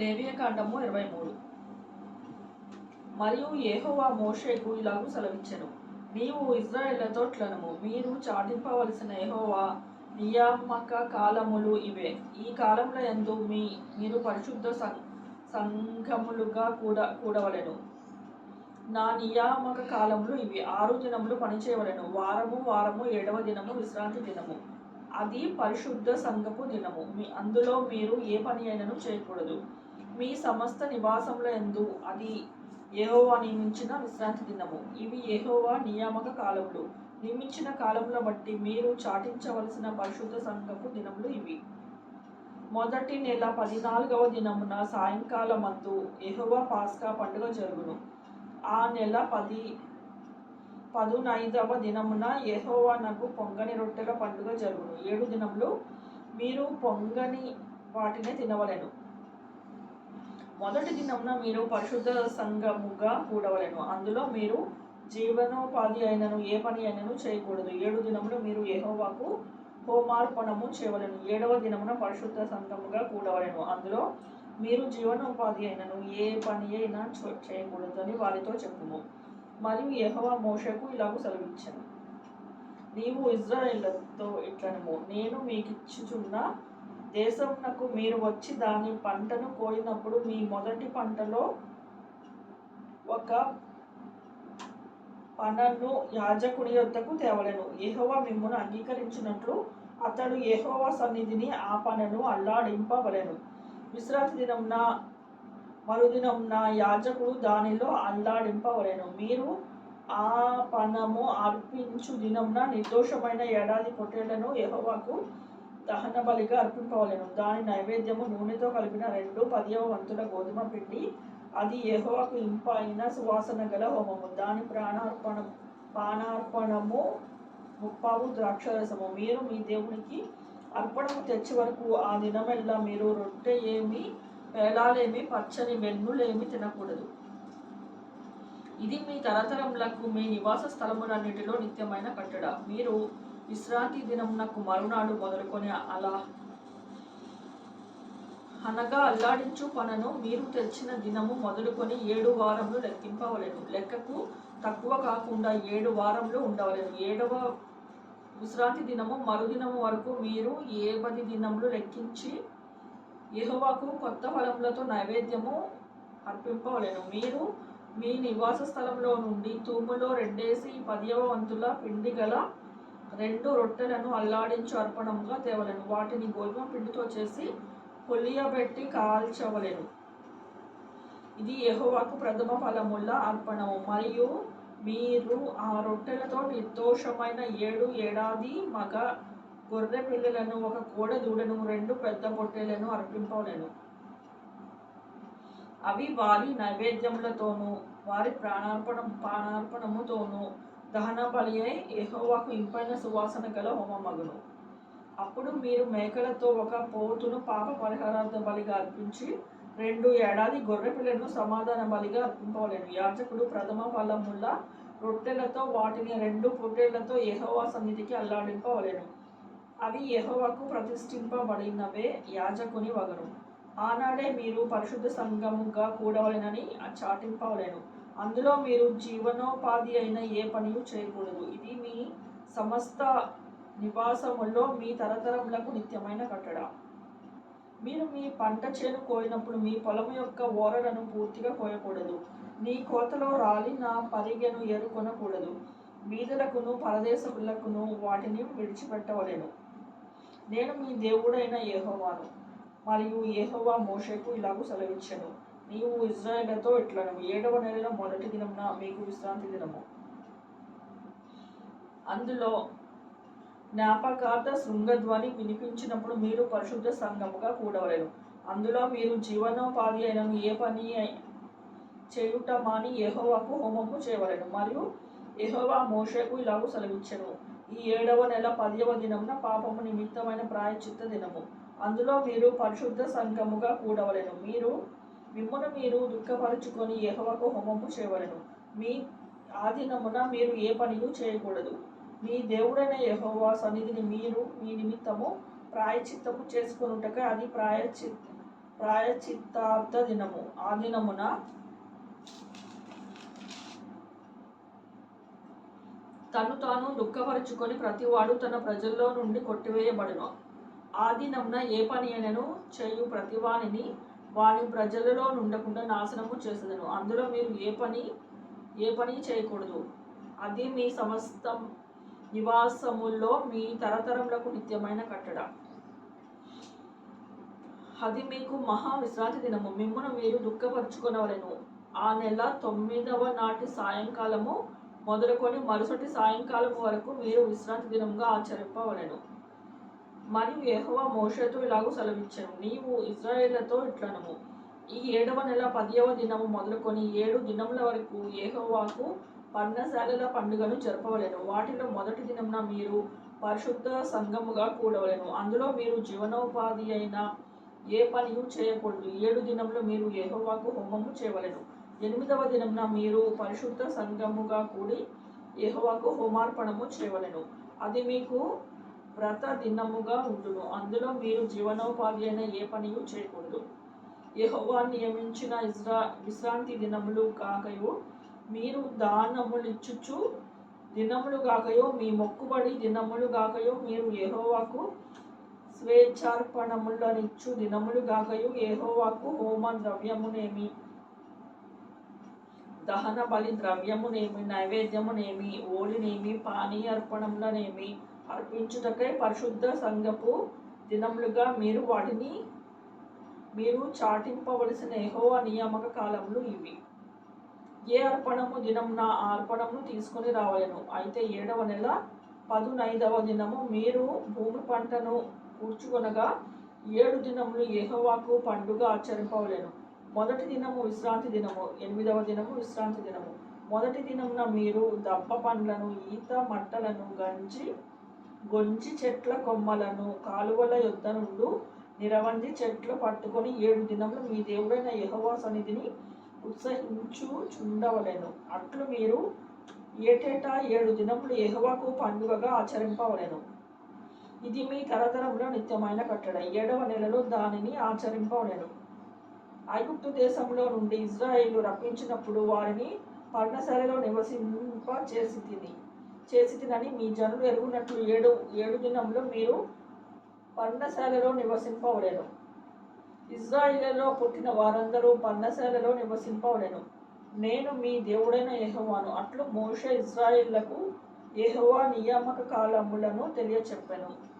లేవియకాండము ఇరవై మూడు. మరియు ఏహోవా మోషేకు ఇలాగూ సెలవిచ్చెను. నీవు ఇజ్రాయేళ్ళతో ట్లనము. మీరు చాటింపవలసిన ఏహోవా నియామక కాలములు ఇవే. ఈ కాలంలో ఎందు మీ మీరు పరిశుద్ధ సం- సంఘములుగా కూడా కూడవలెను. నా నియామక కాలములు ఇవి. ఆరు దినములు పనిచేయవలెను. వారము వారము ఏడవ దినము విశ్రాంతి దినము. అది పరిశుద్ధ సంఘపు దినము. మీ అందులో మీరు ఏ పని అయినను చేయకూడదు. మీ సమస్త నివాసముల ఎందు అది ఏహోవా నియమించిన విశ్రాంతి దినము. ఇవి ఏహోవా నియామక కాలములు. నియమించిన కాలముల బట్టి మీరు చాటించవలసిన పరిశుద్ధ సంఘపు దినములు ఇవి. మొదటి నెల పద్నాలుగవ దినమున సాయంకాలమందు ఎహోవా పాస్కా పండుగ జరుగును. ఆ నెల పది పదునైదవ దినమున ఎహోవా నాకు పొంగని రొట్టెల పండుగ జరుగును. ఏడు దినములు మీరు పొంగని వాటినే తినవలెను. మొదటి దినమున మీరు పరిశుద్ధ సంఘముగా కూడవలేను. అందులో మీరు జీవనోపాధి అయినను ఏ పని అయినను చేయకూడదు. ఏడు దినములు మీరు యెహోవాకు హోమార్పణము చేయవలెను. ఏడవ దినమున పరిశుద్ధ సంఘముగా కూడవలేను. అందులో మీరు జీవనోపాధి అయినను ఏ పని అయినా చే- చేయకూడదు అని వారితో చెప్పుము. మరియు యహోవా మోషకు ఇలాగ సెలవిచ్చాను. నీవు ఇజ్రాయేళ్ళతో ఇట్లనము నేను మీకు ఇచ్చుచున్న దేశమునకు మీరు వచ్చి దాని పంటను కోయినప్పుడు మీ మొదటి పంటలో ఒక పనను యాజకుని యొద్దకు తేవలెను. ఏహోవా మిమ్మను అంగీకరించినట్లు అతడు ఏహోవా సన్నిధిని ఆ పనను అల్లాడింపవలెను. విశ్రాంతి దినంన మరుదినంన యాజకుడు దానిలో అల్లాడింపవలెను. మీరు ఆ పనము అర్పించు దినంన నిర్దోషమైన ఏడాది పొట్టేళ్ళను యెహోవాకు దహన బలిగా అర్పింపవలెను. దాని నైవేద్యము నూనెతో కలిపిన రెండు పదియవ వంతుల గోధుమ పిండి అది యెహోవాకు ఇంపైన సువాసన గల హోమము. దాని ప్రాణార్పణ పానార్పణము ముప్పావు ద్రాక్షరసము. మీరు మీ దేవునికి అర్పణము తెచ్చి వరకు ఆ దినమెల్లా మీరు రొట్టె ఏమి పేలాలేమి పచ్చని వెన్నులేమి తినకూడదు. ఇది మీ తరతరములకు మీ నివాస స్థలములన్నిటిలో నిత్యమైన కట్టడ. మీరు విశ్రాంతి దినమునకు మరునాడు మొదలుకొని అలా అనగా అల్లాడించు పనను మీరు తెచ్చిన దినము మొదలుకొని ఏడు వారములు లెక్కింపవలేను. లెక్కకు తక్కువ కాకుండా ఏడు వారములు ఉండవలేను. ఏడవ విశ్రాంతి దినము మరుదినము వరకు మీరు ఏ పది దినములు లెక్కించి యెహోవాకు కొత్త ఫలములతో నైవేద్యము అర్పింపవలెను. మీరు మీ నివాస స్థలంలో నుండి తూములో రెండేసి పదియవ వంతుల పిండి గల రెండు రొట్టెలను అల్లాడించి అర్పణముగా తేవలేను. వాటిని గోధుమ పిండితో చేసి పులియబెట్టి కాల్చవలేను. ఇది యహోవాకు ప్రథమ ఫలముల అర్పణము. మరియు మీరు ఆ రొట్టెలతో నిర్దోషమైన ఏడు ఏడాది మగ గొర్రె పిల్లలను ఒక కోడ దూడను రెండు పెద్ద పొట్టెలను అర్పింపవలెను. అవి వారి నైవేద్యములతోనూ వారి ప్రాణార్పణం ప్రాణార్పణముతోనూ దహన బలి అయి యహోవాకు ఇంపైన సువాసన గల హోమమగును. అప్పుడు మీరు మేకలతో ఒక పోతును పాప పరిహారార్థ బలిగా అర్పించి రెండు ఏడాది గొర్రె పిల్లను సమాధాన బలిగా అర్పింపలేను యాజకుడు ప్రథమ ఫలముల రొట్టెలతో వాటిని రెండు పొట్టేళ్ళతో యహోవా సన్నిధికి అల్లాడింపవలేను. అవి యహోవాకు ప్రతిష్ఠింపబడినవే యాజకుని వగరు. ఆనాడే మీరు పరిశుద్ధ సంఘముగా కూడవలెనని చాటింపవలేను. అందులో మీరు జీవనోపాధి అయిన ఏ పనియు చేయకూడదు. ఇది మీ సమస్త నివాసముల్లో మీ తరతరములకు నిత్యమైన కట్టడ. మీరు మీ పంట చేను కోయినప్పుడు మీ పొలం యొక్క ఓరలను పూర్తిగా కోయకూడదు. నీ కోతలో రాలిన పరిగెను ఏరుకొనకూడదు. బీదలకును పరదేశములకును వాటిని విడిచిపెట్టవలెను. నేను మీ దేవుడైన ఏహోవాను మరియు ఏహోవా మోషకు ఇలాగూ సెలవిచ్చెను. నీవు ఇజ్రాయేళ్ళతో ఇట్లా ఏడవ నెలల మొదటి దినమున మీకు విశ్రాంతి దినము. అందులో జ్ఞాపకార్థ శృంగధ్వని వినిపించినప్పుడు మీరు పరిశుద్ధ సంఘముగా కూడవలేరు అందులో మీరు జీవనోపాధి అయిన ఏ పని అయి- చేయుట మాని యెహోవాకు హోమము చేయవలెను. మరియు ఎహోవా మోషేకు ఇలాగూ సెలవిచ్చను. ఈ ఏడవ నెల పదవ దినమున పాపము నిమిత్తమైన ప్రాయచిత్త దినము. అందులో మీరు పరిశుద్ధ సంఘముగా కూడవలేను. మీరు మిమ్మును మీరు దుఃఖపరుచుకొని యెహోవాకు హోమము చేయవలను. మీ ఆధీనమున మీరు ఏ పనియు చేయకూడదు. మీ దేవుడైన యెహోవా సన్నిధిని మీరు మీ నిమిత్తము ప్రాయచిత్తము చేసుకొనుటక అది ప్రాయచి ప్రాయచిత్తార్థ దినము. ఆ దినమున తను తాను దుఃఖపరుచుకొని ప్రతివాడు తన ప్రజల్లో నుండి కొట్టివేయబడును. ఆ దినమున ఏ పని అయినను చేయు ప్రతివానిని వాని ప్రజలలో నుండకుండా నాశనము చేసేదను అందులో మీరు ఏ పని ఏ పని చేయకూడదు. అది మీ సమస్తం నివాసముల్లో మీ తరతరములకు నిత్యమైన కట్టడ. అది మీకు మహా విశ్రాంతి దినము. మిమ్మను మీరు దుఃఖపరుచుకునవలను. ఆ నెల తొమ్మిదవ నాటి సాయంకాలము మొదలుకొని మరుసటి సాయంకాలం వరకు మీరు విశ్రాంతి దినంగా ఆచరింపవలను. మరియు యహోవా మోషేతో ఇలాగూ సెలవిచ్చాను. నీవు ఇజ్రాయేళ్ళతో ఇట్లనము ఈ ఏడవ నెల పదియవ దినము మొదలుకొని ఏడు దినముల వరకు ఏహోవాకు పర్ణశాలల పండుగను జరపవలెను. వాటిలో మొదటి దినమున మీరు పరిశుద్ధ సంఘముగా కూడవలెను. అందులో మీరు జీవనోపాధి అయిన ఏ పనియు చేయకూడదు. ఏడు దినంలో మీరు ఏహోవాకు హోమము చేయవలెను. ఎనిమిదవ దినమున మీరు పరిశుద్ధ సంఘముగా కూడి ఏహోవాకు హోమార్పణము చేయవలెను. అది మీకు వ్రత దినముగా ఉండును. అందులో మీరు జీవనోపాధి అయిన ఏ పనియు చేయకూడదు. యహోవా నియమించిన ఇజ్రా విశ్రాంతి దినములు కాకయో మీరు దానములిచ్చుచు దినములు కాకయో మీ మొక్కుబడి దినములు కాకయో మీరు యహోవాకు స్వేచ్ఛార్పణములనిచ్చు దినములు కాకయో యహోవాకు హోమ ద్రవ్యమునేమి దహన బలి ద్రవ్యమునేమి నైవేద్యమునేమి ఓలినేమి పానీయ అర్పణములనేమి అర్పించుటకై పరిశుద్ధ సంఘపు దినములుగా మీరు వాటిని మీరు చాటింపవలసిన యెహోవా నియామక కాలములు ఇవి. ఏ అర్పణము దినంన ఆ అర్పణమును తీసుకొని రావలను. అయితే ఏడవ నెల పదునైదవ దినము మీరు భూమి పంటను కూర్చుకొనగా ఏడు దినములు ఏహోవాకు పండుగ ఆచరింపవలేను. మొదటి దినము విశ్రాంతి దినము ఎనిమిదవ దినము విశ్రాంతి దినము. మొదటి దినమున మీరు దప్ప పండ్లను ఈత మట్టలను గంజి గొంజి చెట్ల కొమ్మలను కాలువల యొద్ద నుండు నిరవంజి చెట్లు పట్టుకొని ఏడు దినములు మీ దేవుడైన యహోవా సన్నిధిని ఉత్సహించుచుండవలెను. అట్లు మీరు ఏటేటా ఏడు దినములు యహోవాకు పండుగగా ఆచరింపవలెను. ఇది మీ తరతరంలో నిత్యమైన కట్టడ. ఏడవ నెలలో దానిని ఆచరింపవలెను. ఐగుప్తు దేశంలో నుండి ఇజ్రాయిల్ రప్పించినప్పుడు వారిని పర్ణశాలలో నివసింప చేసి తిని చేసి తినని మీ జనులు ఎరుగునట్లు ఏడు ఏడు దినంలో మీరు పర్ణశాలలో నివసింపవడెను ఇజ్రాయిలలో పుట్టిన వారందరూ పర్ణశాలలో నివసింపవలెను. నేను మీ దేవుడైన యెహోవాను. అట్లు మోష ఇజ్రాయిళ్ళకు యెహోవా నియామక కాలములను తెలియచెప్పాను.